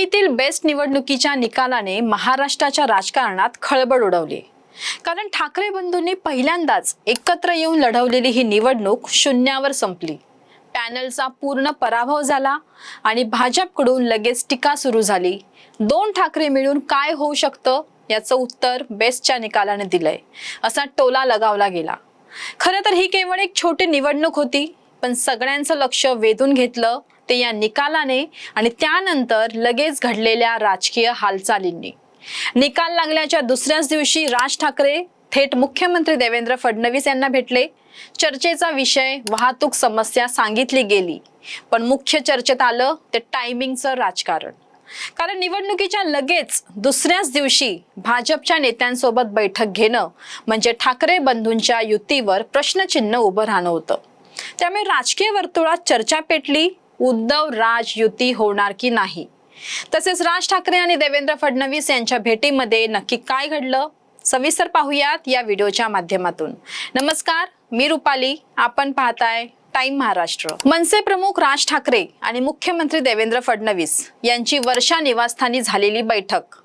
मुंबईतील बेस्ट निवडणुकीच्या निकालाने महाराष्ट्राच्या राजकारणात खळबळ उडवली. कारण ठाकरे बंधूंनी पहिल्यांदाच एकत्र येऊन लढवलेली ही निवडणूक शून्यावर संपली. पॅनलचा पूर्ण पराभव झाला आणि भाजपकडून लगेच टीका सुरू झाली. दोन ठाकरे मिळून काय होऊ शकतं याचं उत्तर बेस्टच्या निकालाने दिलंय. असा टोला लगावला गेला. खरं तर ही केवळ एक छोटी निवडणूक होती पण सगळ्यांचं लक्ष वेधून घेतलं ते या निकालाने आणि त्यानंतर लगेच घडलेल्या राजकीय हालचालींनी. निकाल लागल्याच्या दुसऱ्याच दिवशी राज ठाकरे थेट मुख्यमंत्री देवेंद्र फडणवीस यांना भेटले. चर्चेचा विषय वाहतूक समस्या सांगितली गेली. पण मुख्य चर्चेत आलं ते टायमिंगचं राजकारण. कारण निवडणुकीच्या लगेच दुसऱ्याच दिवशी भाजपच्या नेत्यांसोबत बैठक घेणं म्हणजे ठाकरे बंधूंच्या युतीवर प्रश्नचिन्ह उभं राहणं होतं. त्यामुळे राजकीय वर्तुळात चर्चा पेटली उद्धव राज युती होणार की नाही? तसेच राज ठाकरे आणि देवेंद्र फडणवीस यांच्या भेटीमध्ये नक्की काय घडलं? सविस्तर पाहूयात या व्हिडिओच्या माध्यमातून. नमस्कार मी रुपाली. आपण पाहताय टाइम महाराष्ट्र. मनसे प्रमुख राज ठाकरे आणि मुख्यमंत्री देवेंद्र फडणवीस यांची वर्षा निवासस्थानी झालेली बैठक.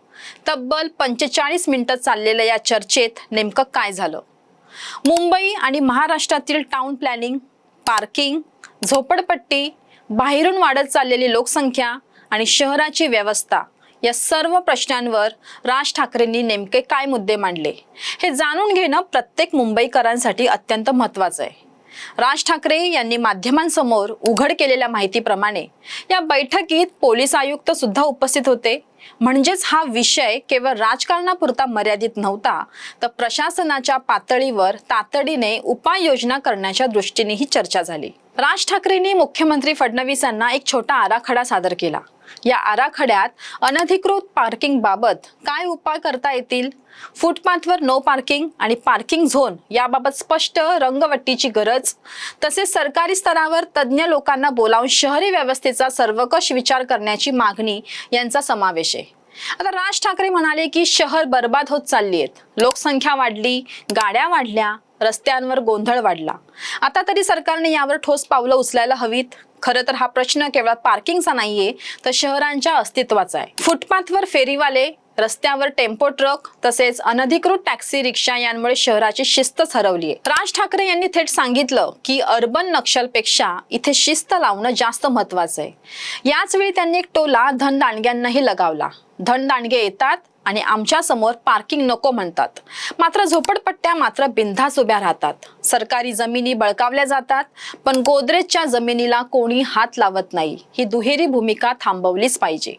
तब्बल पंचेचाळीस मिनिटं चाललेल्या या चर्चेत नेमकं काय झालं? मुंबई आणि महाराष्ट्रातील टाउन प्लॅनिंग पार्किंग झोपडपट्टी बाहेरून वाढत चाललेली लोकसंख्या आणि शहराची व्यवस्था या सर्व प्रश्नांवर राज ठाकरेंनी नेमके काय मुद्दे मांडले हे जाणून घेणं प्रत्येक मुंबईकरांसाठी अत्यंत महत्वाचं आहे. राज ठाकरे यांनी माध्यमांसमोर उघड केलेल्या माहितीप्रमाणे या बैठकीत पोलीस आयुक्त सुद्धा उपस्थित होते. म्हणजेच हा विषय केवळ राजकारणापुरता मर्यादित नव्हता तर प्रशासनाच्या पातळीवर तातडीने उपाययोजना करण्याच्या दृष्टीनेही चर्चा झाली. राज ठाकरेंनी मुख्यमंत्री फडणवीसांना एक छोटा आराखडा सादर केला. या आराखड्यात अनधिकृत पार्किंग बाबत काय उपाय करता येतील? फुटपाथवर नो पार्किंग आणि पार्किंग झोन याबाबत स्पष्ट रंगवट्टीची गरज. तसेच सरकारी स्तरावर तज्ज्ञ लोकांना बोलावून शहरी व्यवस्थेचा सर्वकष विचार करण्याची मागणी यांचा समावेश आहे. आता राज ठाकरे म्हणाले की शहर बर्बाद होत चालली आहेत लोकसंख्या वाढली गाड्या वाढल्या रस्त्यांवर गोंधळ वाढला. आता तरी सरकारने यावर ठोस पावलं उचलायला हवीत. खरं तर हा प्रश्न केवळ पार्किंगचा नाहीये तर शहरांच्या अस्तित्वाचा आहे. फुटपाथवर फेरीवाले रस्त्यावर टेम्पो ट्रक तसेच अनधिकृत टॅक्सी रिक्षा यांमुळे शहराची शिस्तच हरवली आहे राज ठाकरे यांनी थेट सांगितलं की अर्बन नक्षलपेक्षा इथे शिस्त लावणं जास्त महत्वाचं आहे. याच वेळी त्यांनी एक टोला धनदांडग्यांनाही लगावला. धनदांडगे येतात आणि आमच्यासमोर पार्किंग नको म्हणतात. मात्र झोपडपट्ट्या मात्र बिनधास उभ्या राहतात. सरकारी जमिनी बळकावल्या जातात पण गोदरेजच्या जमिनीला कोणी हात लावत नाही. ही दुहेरी भूमिका थांबवलीच पाहिजे.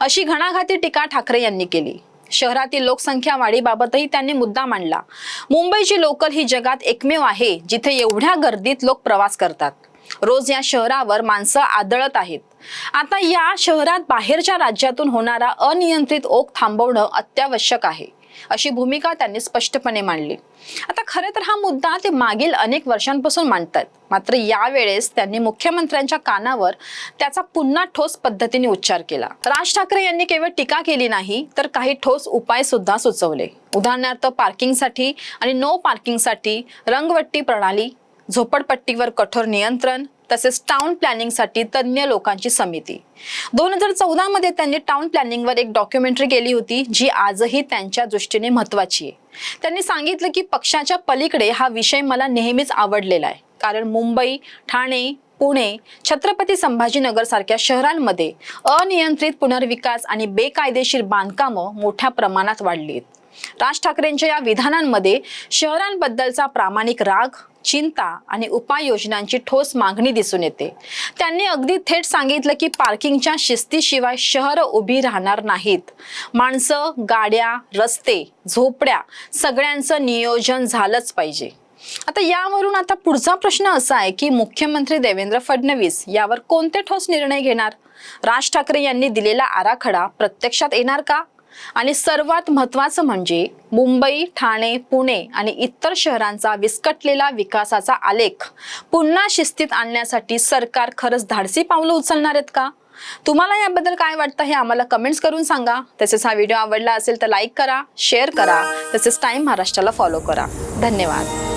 अशी घणाघाती टीका ठाकरे यांनी केली. शहरातील लोकसंख्या वाढीबाबतही त्यांनी मुद्दा मांडला. मुंबईची लोकल ही जगात एकमेव आहे जिथे एवढ्या गर्दीत लोक प्रवास करतात. रोज या शहरावर माणसं आदळत आहेत. आता या शहरात बाहेरच्या राज्यातून होणारा अनियंत्रित ओघ थांबवणं अत्यावश्यक आहे अशी भूमिका त्यांनी स्पष्टपणे मांडली. आता खरे तर हा मुद्दा ते मागील अनेक वर्षांपासून मांडतात मात्र यावेळेस त्यांनी मुख्यमंत्र्यांच्या कानावर त्याचा पुन्हा ठोस पद्धतीने उच्चार केला. राज ठाकरे यांनी केवळ टीका केली नाही तर काही ठोस उपाय सुद्धा सुचवले. उदाहरणार्थ पार्किंगसाठी आणि नो पार्किंगसाठी रंगवट्टी प्रणाली झोपडपट्टीवर कठोर नियंत्रण तसेच टाउन प्लॅनिंगसाठी तज्ज्ञ लोकांची समिती. दोन हजार चौदा मध्ये त्यांनी टाउन प्लॅनिंगवर एक डॉक्युमेंटरी केली होती जी आजही त्यांच्या दृष्टीने महत्वाची आहे. त्यांनी सांगितलं की पक्षाच्या पलीकडे हा विषय मला नेहमीच आवडलेला आहे. कारण मुंबई ठाणे पुणे छत्रपती संभाजीनगर सारख्या शहरांमध्ये अनियंत्रित पुनर्विकास आणि बेकायदेशीर बांधकामं मोठ्या प्रमाणात वाढली आहेत राज ठाकरेंच्या या विधानांमध्ये शहरांबद्दलचा प्रामाणिक राग चिंता आणि उपाययोजनांची ठोस मागणी दिसून येते. त्यांनी अगदी थेट सांगितलं की पार्किंगच्या शिस्तीशिवाय शहर उभी राहणार नाहीत. माणसं गाड्या रस्ते झोपड्या सगळ्यांचं नियोजन झालंच पाहिजे. आता यावरून आता पुढचा प्रश्न असा आहे की मुख्यमंत्री देवेंद्र फडणवीस यावर कोणते ठोस निर्णय घेणार? राज ठाकरे यांनी दिलेला आराखडा प्रत्यक्षात येणार का? आणि सर्वात महत्वाचं म्हणजे मुंबई ठाणे पुणे आणि इतर शहरांचा विस्कटलेला विकासाचा आलेख पुन्हा शिस्तीत आणण्यासाठी सरकार खरंच धाडसी पावलं उचलणार आहेत का? तुम्हाला याबद्दल काय वाटतं हे आम्हाला कमेंट्स करून सांगा. तसेच हा व्हिडिओ आवडला असेल तर लाईक करा शेअर करा. तसेच टाईम महाराष्ट्राला फॉलो करा. धन्यवाद.